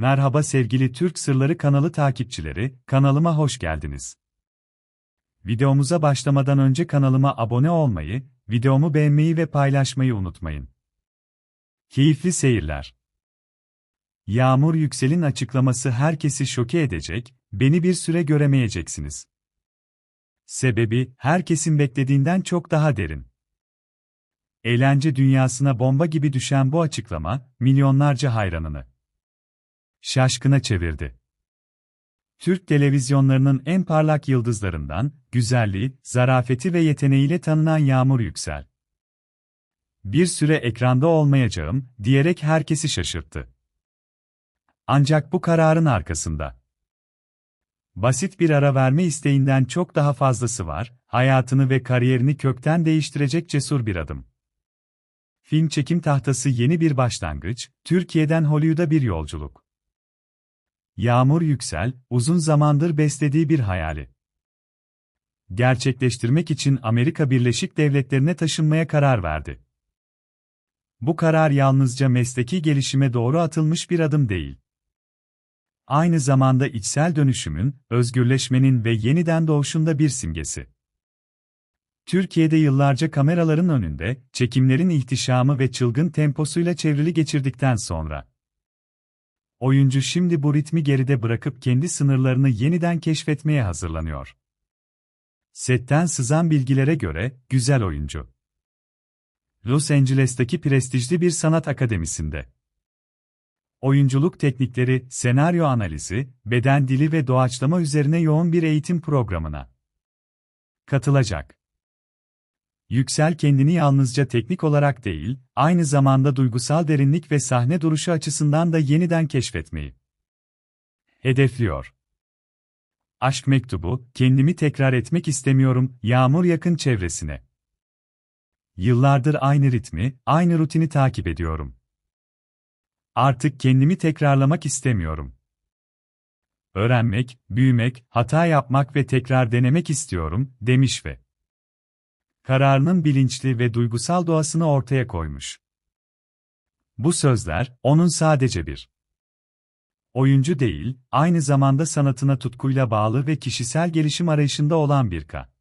Merhaba sevgili Türk Sırları kanalı takipçileri, kanalıma hoş geldiniz. Videomuza başlamadan önce kanalıma abone olmayı, videomu beğenmeyi ve paylaşmayı unutmayın. Keyifli seyirler. Yağmur Yüksel'in açıklaması herkesi şoke edecek, beni bir süre göremeyeceksiniz. Sebebi, herkesin beklediğinden çok daha derin. Eğlence dünyasına bomba gibi düşen bu açıklama, milyonlarca hayranını şaşkına çevirdi. Türk televizyonlarının en parlak yıldızlarından, güzelliği, zarafeti ve yeteneğiyle tanınan Yağmur Yüksel. Bir süre ekranda olmayacağım, diyerek herkesi şaşırttı. Ancak bu kararın arkasında basit bir ara verme isteğinden çok daha fazlası var, hayatını ve kariyerini kökten değiştirecek cesur bir adım. Film çekim tahtası yeni bir başlangıç, Türkiye'den Hollywood'a bir yolculuk. Yağmur Yüksel, uzun zamandır beslediği bir hayali. Gerçekleştirmek için Amerika Birleşik Devletleri'ne taşınmaya karar verdi. Bu karar yalnızca mesleki gelişime doğru atılmış bir adım değil. Aynı zamanda içsel dönüşümün, özgürleşmenin ve yeniden doğuşunda bir simgesi. Türkiye'de yıllarca kameraların önünde, çekimlerin ihtişamı ve çılgın temposuyla çevrili geçirdikten sonra, Oyuncu şimdi bu ritmi geride bırakıp kendi sınırlarını yeniden keşfetmeye hazırlanıyor. Setten sızan bilgilere göre, güzel oyuncu. Los Angeles'taki prestijli bir sanat akademisinde. Oyunculuk teknikleri, senaryo analizi, beden dili ve doğaçlama üzerine yoğun bir eğitim programına katılacak. Yüksel kendini yalnızca teknik olarak değil, aynı zamanda duygusal derinlik ve sahne duruşu açısından da yeniden keşfetmeyi hedefliyor. Aşk mektubu, kendimi tekrar etmek istemiyorum, yağmur yakın çevresine. Yıllardır aynı ritmi, aynı rutini takip ediyorum. Artık kendimi tekrarlamak istemiyorum. Öğrenmek, büyümek, hata yapmak ve tekrar denemek istiyorum, demiş ve kararının bilinçli ve duygusal doğasını ortaya koymuş. Bu sözler, onun sadece bir oyuncu değil, aynı zamanda sanatına tutkuyla bağlı ve kişisel gelişim arayışında olan bir ka.